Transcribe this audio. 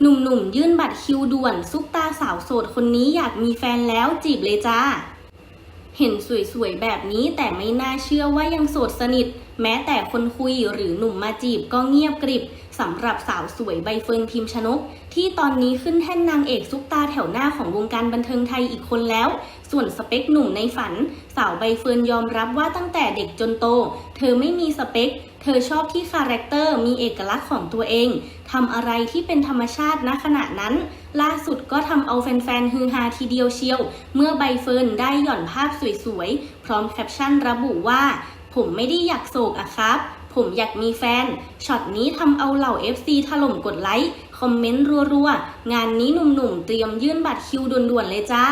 หนุ่มๆ ยื่นบัตรคิวด่วน ซุปตาสาวโสดคนนี้อยากมีแฟนแล้วจีบเลยจ้า เห็นสวยๆ แบบนี้แต่ไม่น่าเชื่อว่ายังโสดสนิท แม้แต่คนคุยหรือหนุ่มมาจีบก็เงียบกริบ สำหรับสาวสวยใบเฟิร์นพิมชนก ที่ตอนนี้ขึ้นแท่นนางเอกซุปตาแถวหน้าของวงการบันเทิงไทยอีกคนแล้ว ส่วนสเปคหนุ่มในฝัน สาวใบเฟิร์นยอมรับว่าตั้งแต่เด็กจนโต เธอไม่มีสเปค เธอชอบที่คาแรคเตอร์มีเอกลักษณ์ของตัวเองทำอะไรที่เป็นธรรมชาติณขณะนั้น ล่าสุดก็ทำเอาแฟนๆฮือฮาทีเดียวเชียว เมื่อใบเฟิร์นได้หย่อนภาพสวยๆพร้อมแคปชั่นระบุว่า ผมไม่ได้อยากโศกอะครับ ผมอยากมีแฟน ช็อตนี้ทำเอาเหล่า FC ถล่มกดไลค์ คอมเมนต์รัวๆ งานนี้หนุ่มๆ เตรียมยื่นบัตรคิวด่วนๆ เลยจ้า